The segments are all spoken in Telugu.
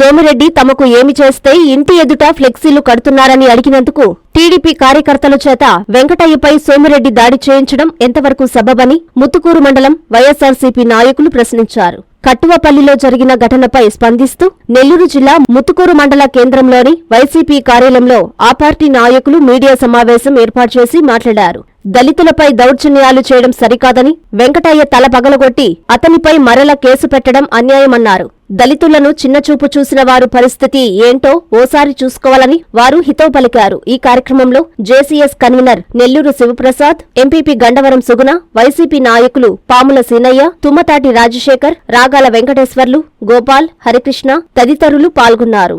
సోమిరెడ్డి తమకు ఏమి చేస్తే ఇంటి ఎదుట ఫ్లెక్సీలు కడుతున్నారని అడిగినందుకు టీడీపీ కార్యకర్తల చేత వెంకటయ్యపై సోమిరెడ్డి దాడి చేయించడం ఎంతవరకు సబబని ముత్తుకూరు మండలం వైఎస్సార్సీపీ నాయకులు ప్రశ్నించారు. కట్టువపల్లిలో జరిగిన ఘటనపై స్పందిస్తూ నెల్లూరు జిల్లా ముత్తుకూరు మండల కేంద్రంలోని వైసీపీ కార్యాలయంలో ఆ పార్టీ నాయకులు మీడియా సమావేశం ఏర్పాటు చేసి మాట్లాడారు. దళితులపై దౌర్జన్యాలు చేయడం సరికాదని వెంకటయ్య తల పగలగొట్టి అతనిపై మరల కేసు పెట్టడం అన్యాయమన్నారు. దళితులను చిన్నచూపు చూసిన వారు పరిస్థితి ఏంటో ఓసారి చూసుకోవాలని వారు హితవు పలికారు. ఈ కార్యక్రమంలో JCS convener Nellore Sivaprasad MPP Gandavaram Suguna YCP నాయకులు పాముల సీనయ్య తుమ్మతాటి రాజశేఖర్ రాగాల వెంకటేశ్వర్లు గోపాల్ హరికృష్ణ తదితరులు పాల్గొన్నారు.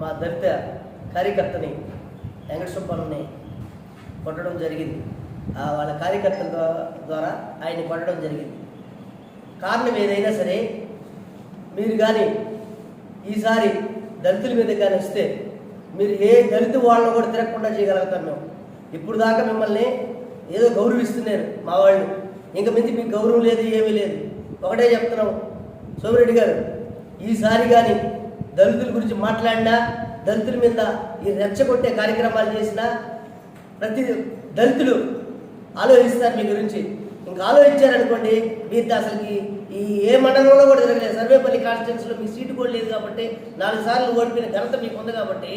మా దళిత కార్యకర్తని వెంకటసుబ్బని కొట్టడం జరిగింది. వాళ్ళ కార్యకర్తల ద్వారా ఆయన్ని కొట్టడం జరిగింది. కారణం ఏదైనా సరే మీరు కానీ ఈసారి దళితుల మీద కానీ వస్తే మీరు ఏ దళిత వాళ్ళని కూడా తిరగకుండా చేయగలుగుతాం ఇప్పుడు దాకా మిమ్మల్ని ఏదో గౌరవిస్తున్నారు మా వాళ్ళు. ఇంక మించి మీకు గౌరవం లేదు ఏమీ లేదు. ఒకటే చెప్తున్నాం సోమిరెడ్డి గారు ఈసారి కానీ దళితుల గురించి మాట్లాడినా దళితుల మీద ఈ రెచ్చగొట్టే కార్యక్రమాలు చేసినా ప్రతి దళితులు ఆలోచిస్తారు మీ గురించి. ఇంకా ఆలోచించారనుకోండి మీరు అసలుకి ఈ ఏ మండలంలో కూడా జరగలేదు. సర్వేపల్లి కాన్స్టిట్యున్సీలో మీ సీటు కూడా లేదు కాబట్టి నాలుగు సార్లు ఓడిపోయిన ఘనత మీకు ఉంది కాబట్టి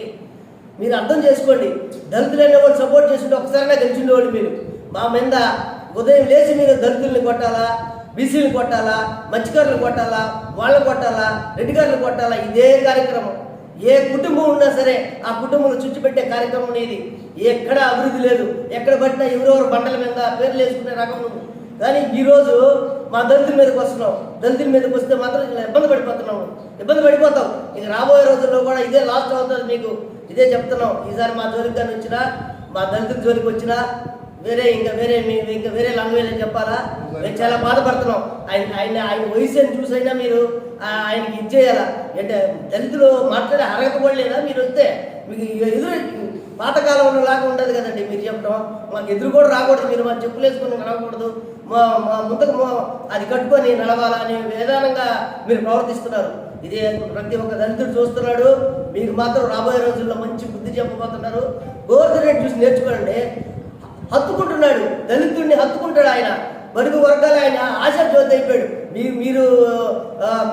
మీరు అర్థం చేసుకోండి. దళితులైన వాళ్ళు సపోర్ట్ చేస్తుంటే ఒకసారైనా గెలిచిండేవాళ్ళు మీరు. మా మీద ఉదయం లేచి మీరు దళితుల్ని కొట్టాలా బీసీలు కొట్టాలా మత్స్యకారులు కొట్టాలా వాళ్ళని కొట్టాలా రెడ్డిగారులు కొట్టాలా? ఇదే కార్యక్రమం. ఏ కుటుంబం ఉన్నా సరే ఆ కుటుంబంలో చుచ్చిపెట్టే కార్యక్రమం అనేది ఎక్కడ అభివృద్ధి లేదు. ఎక్కడ పట్టినా ఎవరెవరు బండల మీద పేర్లు వేసుకునే రకం కానీ ఈరోజు మా దళితుల మీదకి వస్తున్నాం దళితుల మీదకి వస్తే మాత్రం ఇలా ఇబ్బంది పడిపోతున్నాము ఇబ్బంది పడిపోతాం ఇక రాబోయే రోజుల్లో కూడా ఇదే లాస్ట్ అవుతుంది మీకు ఇదే చెప్తున్నాం ఈసారి మా జోలికి కానీ వచ్చినా మా దళితుల జోలికి వచ్చినా వేరే ఇంకా వేరే ఇంకా వేరే లాంగ్వేజ్ అని చెప్పాలా? మేము చాలా బాధపడుతున్నాం. ఆయన ఆయన ఆయన వయసు అని చూసైనా మీరు ఆయనకి ఇచ్చేయాలా అంటే దళితులు మాట్లాడే అర్హత కూడా లేదా? మీరు వస్తే మీకు ఎదురు పాతకాలంలో లాగా ఉండదు కదండి మీరు చెప్పడం. మాకు ఎదురు కూడా రాకూడదు. మీరు మా చెప్పులు వేసుకుని రాకూడదు ముందుకు మా అది కట్టుకొని నడవాలని విధానంగా మీరు ప్రవర్తిస్తున్నారు. ఇదే ప్రతి ఒక్క దళితుడు చూస్తున్నాడు. మీకు మాత్రం రాబోయే రోజుల్లో మంచి బుద్ధి చెప్పబోతున్నారు. గోవర్ధన్ చూసి నేర్చుకోండి హత్తుకుంటున్నాడు. దళితుడిని హత్తుకుంటాడు ఆయన. బడుగు వర్గాలు ఆయన ఆశా జ్యోతి అయిపోయాడు. మీరు మీరు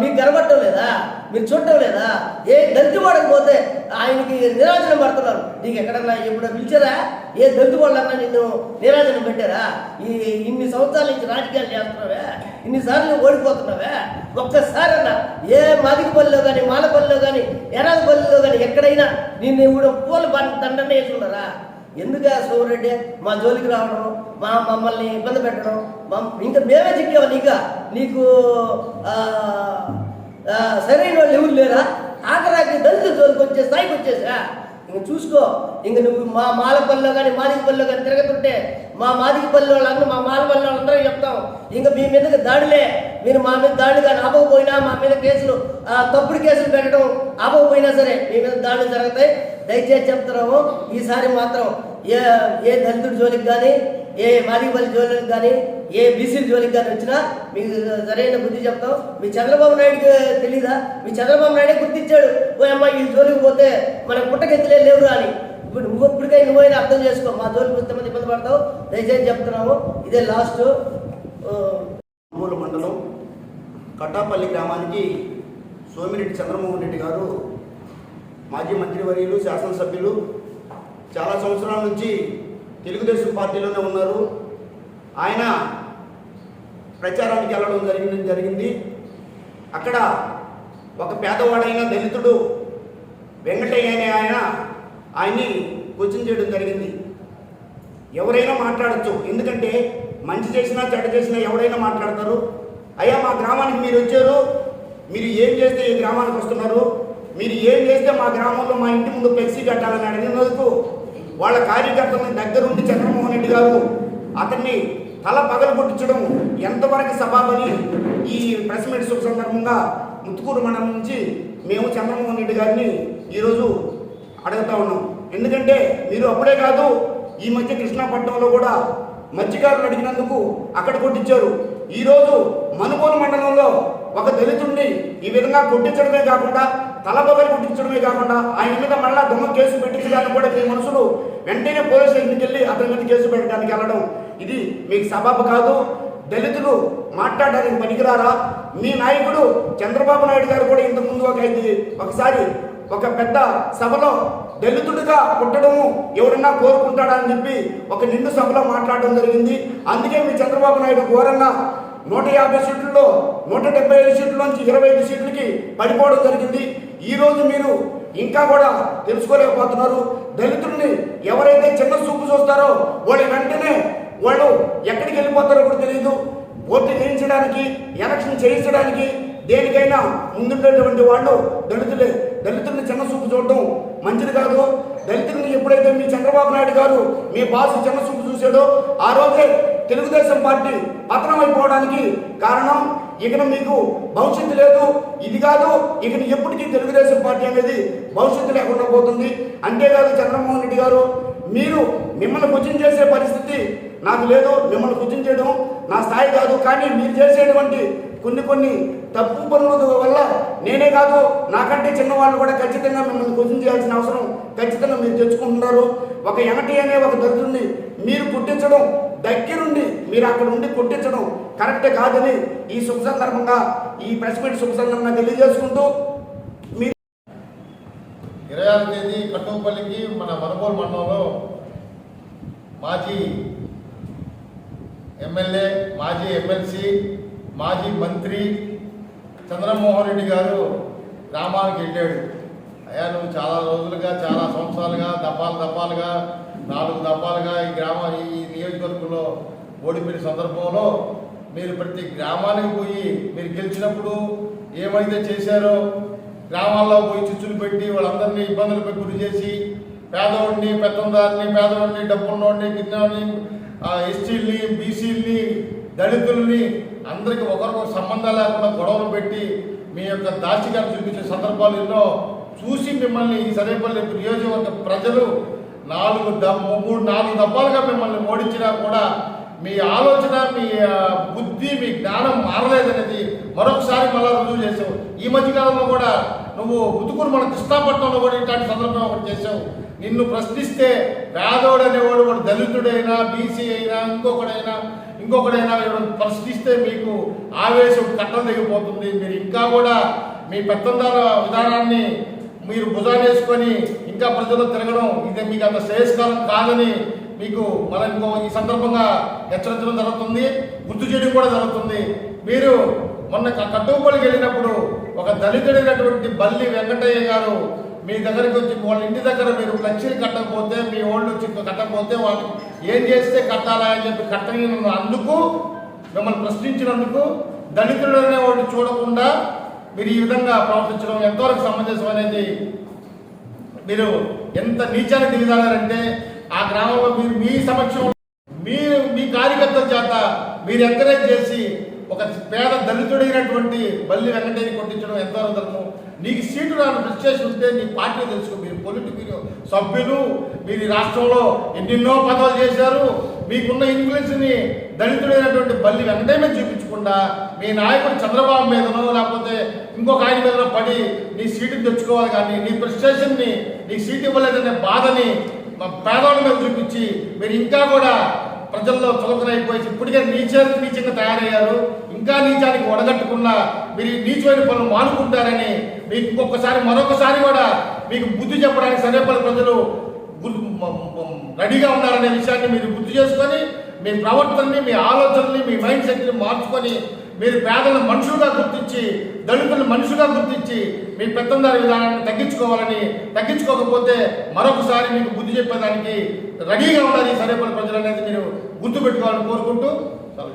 మీకు కనబడటం లేదా? మీరు చూడటం లేదా? ఏ దళిత వాడకు పోతే ఆయనకి నిరాజనం పడుతున్నారు. నీకు ఎక్కడన్నా ఎప్పుడో పిలిచారా? ఏ దళిత వాళ్ళన్నా నిన్ను నిరాజనం పెట్టారా? ఈ ఇన్ని సంవత్సరాల నుంచి రాజకీయాలు చేస్తున్నావే? ఇన్నిసార్లు ఓడిపోతున్నావే? ఒక్కసారన్నా ఏ మాదికపల్లిలో కానీ మాలపల్లిలో కానీ ఎరాజపల్లిలో కానీ ఎక్కడైనా నిన్ను ఇప్పుడు పూల దండనే వేసుకున్నారా? ఎందుకు సోమరెడ్డి? మా జోలికి రావడం మా మమ్మల్ని ఇబ్బంది పెట్టడం ఇంకా మేమే చిక్కాము నీక? నీకు సరైన వాళ్ళు ఎవరు లేరా? ఆఖరాకి దళిత జోలికి వచ్చే స్థాయికి వచ్చేసా? ఇంక చూసుకో ఇంక నువ్వు మా మాలపల్లిలో కానీ మాదికపల్లిలో కానీ తిరగతుంటే మా మాదికపల్లి వాళ్ళందరూ మా మాలపల్లి వాళ్ళందరూ చెప్తాం. ఇంకా మీ మీదకి దాడులే. మీరు మా మీద దాడులు కానీ అవ్వకపోయినా మా మీద కేసులు తప్పుడు కేసులు పెట్టడం అవ్వకపోయినా సరే మీ మీద దాడులు జరుగుతాయి. దయచేసి చెప్తున్నాము ఈసారి మాత్రం ఏ ఏ దళితుడి జోలికి కానీ ఏ మాదిగపల్లి జోలికి కానీ ఏ బీసీ జోలికి కానీ వచ్చినా మీకు సరైన బుద్ధి చెప్తాం. మీ చంద్రబాబు నాయుడుకి తెలీదా? మీ చంద్రబాబు నాయుడే గుర్తించాడు. ఓ అమ్మ ఈ జోలికి పోతే మన పుట్టకెత్తులే లేవురా అని. ఇప్పుడు నువ్వు ఇప్పటికై నువ్వైనా అర్థం చేసుకో. మా జోలికి వస్తే మంది ఇబ్బంది పడతావు దయచేసి చెప్తున్నాము. ఇదే లాస్ట్ మూల మండలం కట్టాపల్లి గ్రామానికి సోమిరెడ్డి చంద్రమోహన్ రెడ్డి గారు మాజీ మంత్రివర్యులు శాసనసభ్యులు చాలా సంవత్సరాల నుంచి తెలుగుదేశం పార్టీలోనే ఉన్నారు. ఆయన ప్రచారానికి వెళ్ళడం జరిగింది జరిగింది. అక్కడ ఒక పేదవాడైన దళితుడు వెంకటయ్య అనే ఆయన ఆయన్ని క్వశ్చన్ చేయడం జరిగింది. ఎవరైనా మాట్లాడచ్చు. ఎందుకంటే మంచి చేసినా చెడ్డ చేసినా ఎవరైనా మాట్లాడతారు. అయ్యా మా గ్రామానికి మీరు వచ్చారు. మీరు ఏం చేస్తే ఈ గ్రామానికి వస్తున్నారు? మీరు ఏం చేస్తే మా గ్రామంలో మా ఇంటి ముందు ఫ్లెక్సీ కట్టాలని అడిగినందుకు వాళ్ళ కార్యకర్తలను దగ్గరుండి చంద్రమోహన్ రెడ్డి గారు అతన్ని తల పగలు కొట్టించడం ఎంతవరకు సబాబని ఈ ప్రెస్ మీట్ సందర్భంగా ముత్తుకూరు మండలం నుంచి మేము చంద్రమోహన్ రెడ్డి గారిని ఈరోజు అడుగుతా ఉన్నాం. ఎందుకంటే మీరు అప్పుడే కాదు ఈ మధ్య కృష్ణాపట్నంలో కూడా మత్స్యకారులు అడిగినందుకు అక్కడ కొట్టించారు. ఈరోజు మనుగోలు మండలంలో ఒక దళితుడిని ఈ విధంగా కొట్టించడమే కాకుండా తలబొగలు పుట్టించడమే కాకుండా ఆయన మీద మళ్ళా దొంగ కేసు పెట్టించడానికి కూడా మీ మనుషులు వెంటనే పోలీస్ స్టేషన్కి వెళ్ళి అతని మీద కేసు పెట్టడానికి వెళ్ళడం. ఇది మీకు సబబు కాదు. దళితులు మాట్లాడడానికి పనికిరారా? మీ నాయకుడు చంద్రబాబు నాయుడు గారు కూడా ఇంతకు ముందు ఒక ఇది ఒకసారి ఒక పెద్ద సభలో దళితుడిగా పుట్టడము ఎవరన్నా కోరుకుంటాడా అని చెప్పి ఒక నిండు సభలో మాట్లాడడం జరిగింది. అందుకే మీ చంద్రబాబు నాయుడు ఘోరంగా నూట యాభై సీట్లలో నూట డెబ్బై ఐదు సీట్లలోంచి ఇరవై ఐదు సీట్లకి పడిపోవడం జరిగింది. ఈ రోజు మీరు ఇంకా కూడా తెలుసుకోలేకపోతున్నారు. దళితుల్ని ఎవరైతే చిన్న చూపు చూస్తారో వాళ్ళు వెంటనే వాళ్ళు ఎక్కడికి వెళ్ళిపోతారో కూడా తెలియదు ఓట్లు చేయించడానికి ఎలక్షన్ చేయించడానికి దేనికైనా ముందుండేటువంటి వాళ్ళు దళితులే. దళితుల్ని చిన్న చూపు చూడడం మంచిది కాదు. దళితుల్ని ఎప్పుడైతే మీ చంద్రబాబు నాయుడు గారు మీ బాసు చిన్న చూపు చూశాడో ఆ రోజే తెలుగుదేశం పార్టీ పతనం అయిపోవడానికి కారణం ఇక్కడ మీకు భవిష్యత్తు లేదు. ఇది కాదు ఇక ఎప్పటికీ తెలుగుదేశం పార్టీ అనేది భవిష్యత్తు లేకుండా పోతుంది. అంతేకాదు చంద్రమోహన్ రెడ్డి గారు మీరు మిమ్మల్ని క్వశ్చన్ చేసే పరిస్థితి నాకు లేదు. మిమ్మల్ని క్వశ్చన్ చేయడం నా స్థాయి కాదు. కానీ మీరు చేసేటువంటి కొన్ని కొన్ని తప్పు పనుల వల్ల నేనే కాదు నాకంటే చిన్నవాళ్ళు కూడా ఖచ్చితంగా మిమ్మల్ని క్వశ్చన్ చేయాల్సిన అవసరం ఖచ్చితంగా మీరు తెచ్చుకుంటున్నారు. ఒక ఎమటి అనే ఒక దరిద్రుని మీరు పుట్టించడం దగ్గరుండి మీరు అక్కడ ఉండి కొట్టించడం కరెక్టే కాదని ఈ శుభ సందర్భంగా ఈ ప్రెస్ మీట్ శుభ సందర్భంగా తెలియజేసుకుంటూ మీ ఇరవై ఆరు తేదీ కట్టుపల్లికి మన మనుగోలు మండలంలో మాజీ ఎమ్మెల్యే మాజీ ఎమ్మెల్సీ మాజీ మంత్రి చంద్రమోహన్ రెడ్డి గారు గ్రామానికి వెళ్ళాడు. అయ్యా నువ్వు చాలా రోజులుగా చాలా సంవత్సరాలుగా దప్పాలు దప్పాలుగా నాలుగు దఫాలుగా ఈ గ్రామ ఈ నియోజకవర్గంలో ఓడిపోయిన సందర్భంలో మీరు ప్రతి గ్రామానికి పోయి మీరు గెలిచినప్పుడు ఏమైతే చేశారో గ్రామాల్లో పోయి చిచ్చులు పెట్టి వాళ్ళందరినీ ఇబ్బందులకు గురి చేసి పేదవాడిని పెత్తందారిని పేదవాడిని డబ్బున్నోడిని గిన్నెని ఎస్టీల్ని బీసీల్ని దళితుల్ని అందరికి ఒకరికొక సంబంధం లేకుండా గొడవలు పెట్టి మీ యొక్క దాచికాన్ని చూపించే సందర్భాలు ఎన్నో చూసి మిమ్మల్ని ఈ సరేపల్లి నియోజకవర్గ ప్రజలు నాలుగు మూడు నాలుగు దప్పాలుగా మిమ్మల్ని ఓడించినా కూడా మీ ఆలోచన మీ బుద్ధి మీ జ్ఞానం మారలేదనేది మరొకసారి మళ్ళా రుజువు చేసావు. ఈ మధ్యకాలంలో కూడా నువ్వు ముతుకూరు మన కృష్ణాపట్నంలో కూడా ఇట్లాంటి సందర్భం ఒకటి చేసావు. నిన్ను ప్రశ్నిస్తే పేదోడు అనేవాడు వాడు దళితుడైనా బీసీ అయినా ఇంకొకడైనా ఇంకొకడైనా ప్రశ్నిస్తే మీకు ఆవేశం కట్టం దిగిపోతుంది మీరు ఇంకా కూడా మీ పెత్తందార విధానాన్ని మీరు భుజానేసుకొని ఇంకా ప్రజల్లో తిరగడం ఇది మీకు అంత శ్రేయస్కరం కాదని మీకు మన ఇంకో ఈ సందర్భంగా హెచ్చరించడం జరుగుతుంది గుర్తు చేయడం కూడా జరుగుతుంది. మీరు మొన్న క- కట్టుబడికి వెళ్ళినప్పుడు ఒక దళితుడైనటువంటి బల్లి వెంకటయ్య గారు మీ దగ్గరికి వచ్చి వాళ్ళ ఇంటి దగ్గర మీరు ఫ్లెక్సీలు కట్టకపోతే మీ ఓళ్ళు వచ్చి కట్టకపోతే వాళ్ళు ఏం చేస్తే కట్టాలా అని చెప్పి కట్టని అందుకు మిమ్మల్ని ప్రశ్నించినందుకు దళితుడు అనేవాడు చూడకుండా మీరు ఈ విధంగా ప్రవర్తించడం ఎంతవరకు సమంజసం అనేది మీరు ఎంత నీచాన్ని దిగుతారంటే ఆ గ్రామంలో మీరు మీ సమక్షంలో మీ మీ కార్యకర్తల చేత మీరు ఎంకరేజ్ చేసి ఒక పేద దళితుడైనటువంటి బల్లి వెంకటేని కొట్టించడం ఎంత ధర్మం నీకు సీటు రాని రిజిస్ట్రేషన్ ఉంటే నీ పార్టీ తెలుసుకో. మీరు పొలిటికల్ సభ్యులు మీరు ఈ రాష్ట్రంలో ఎన్నెన్నో పదవులు చేశారు. మీకున్న ఇన్ఫ్లుయెన్స్ని దళితుడైనటువంటి బల్లి వెంటనే చూపించకుండా మీ నాయకుడు చంద్రబాబు మీదనో లేకపోతే ఇంకొక ఆయన మీదనో పడి నీ సీటుని తెచ్చుకోవాలి కానీ నీ ప్రిస్టేషన్ని మీ సీట్ ఇవ్వలేదనే బాధని మా పేదవాళ్ళ మీద చూపించి మీరు ఇంకా కూడా ప్రజల్లో చులకనైపోయి ఇప్పటికే నీచర్ నీచంగా తయారయ్యారు. ఇంకా నీచానికి వడగట్టుకున్నా మీరు ఈ నీచమైన పనులు మానుకుంటారని మీకు ఇంకొకసారి మరొకసారి కూడా మీకు బుద్ధి చెప్పడానికి సరేపల్లి ప్రజలు రెడీగా ఉన్నారనే విషయాన్ని మీరు గుర్తు చేసుకొని మీ ప్రవర్తనని మీ ఆలోచనని మీ మైండ్ సెట్ని మార్చుకొని మీరు పేదలను మనుషులుగా గుర్తించి దళితులను మనుషులుగా గుర్తించి మీ పెత్తందారి విధానాన్ని తగ్గించుకోవాలని తగ్గించుకోకపోతే మరొకసారి మీకు బుద్ధి చెప్పేదానికి రెడీగా ఉండాలి ఈ సరేపల్లి ప్రజలు అనేది మీరు గుర్తుపెట్టుకోవాలని కోరుకుంటూ సెలవు